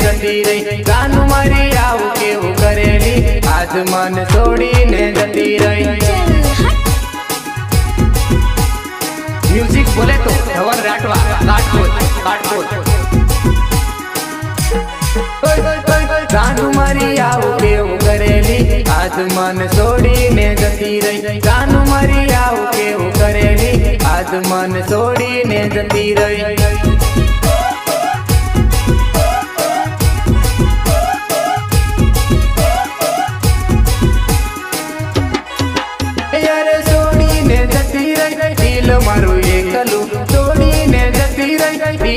જતી રહી કાનું મારી આવું કેવું કરેલી આજ મન છોડીને જતી રહી મ્યુઝિક બોલે તો ધવલ રાઠવા કાટકોટ કાટકોટ કાનું મારી આવું આજ છોડીને જતી રહી કાનું મારી આવું કેવું કરેલી આજ મન છોડીને જતી રહી